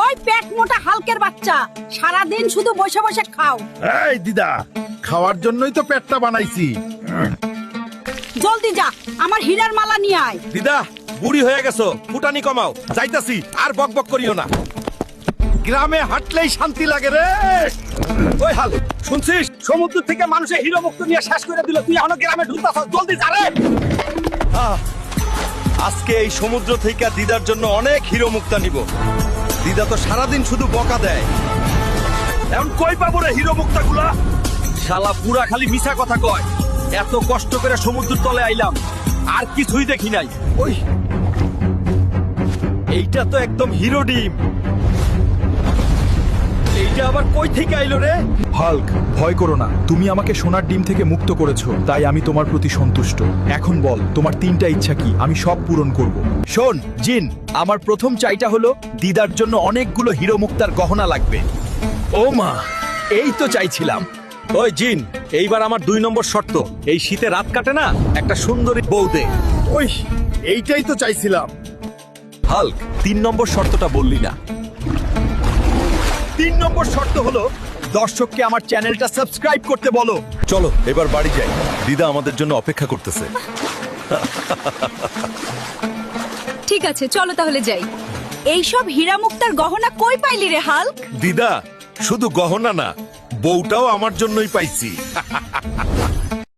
ওই পেট মোটা হালকের বাচ্চা সারাদিন শুধু বসে বসে খাও। এই দিদা খাওয়ার জন্যই তো পেটটা বানাইছি। জলদি যা আমার হীরার মালা নিয়ে আয়। দিদা বুড়ি হয়ে গেছো ফুটানি কমাও। যাইতাছি আর বক বক করিও না। গ্রামে হাঁটলেই শান্তি লাগে রে। ওই হাল শুনছিস? সমুদ্র থেকে মানুষের হিরো মুক্ত নিয়ে শেষ করে দিল তুই এখনও গ্রামে ঢুকতাছ জলদি যা রে। আহ, আজকে এই সমুদ্র থেকে দিদার জন্য অনেক হিরো মুক্তা নিব। দিদা তো সারাদিন শুধু বকা দেয়। এখন কই পাবো রে হিরো মুক্তা গুলা শালা পুরা খালি মিছা কথা কয়। এত কষ্ট করে সমুদ্রের তলে আইলাম, আর কিছুই দেখি নাই। ওই, এইটা তো একদম হিরো ডিম। কই থেকে আইলো রে? হাল্ক ভয় করো না। তুমি আমাকে সোনার ডিম থেকে মুক্ত করেছ তাই আমি তোমার প্রতি সন্তুষ্ট। এখন বল তোমার তিনটা ইচ্ছা কি? আমি সব পূরণ করব। শোন জিন আমার প্রথম চাইটা হলো দিদার জন্য অনেকগুলো হিরো মুক্তার গহনা লাগবে। ও মা এই তো চাইছিলাম। ওই জিন এইবার আমার দুই নম্বর শর্ত এই শীতে রাত কাটে না? একটা সুন্দরী বউ দে। ওই এইটাই তো চাইছিলাম। হাল্ক তিন নম্বর শর্তটা বললি না। তিন নম্বর শর্ত হলো দর্শককে আমার চ্যানেলটা সাবস্ক্রাইব করতে বলো। চলো এবার বাড়ি যাই। দিদা আমাদের জন্য অপেক্ষা করতেছে। ঠিক আছে চলো তাহলে যাই। এইসব হীরা মুক্তার গহনা কই পাইলি রে হাল দিদা শুধু গহনা না বউটাও আমার জন্যই পাইছি।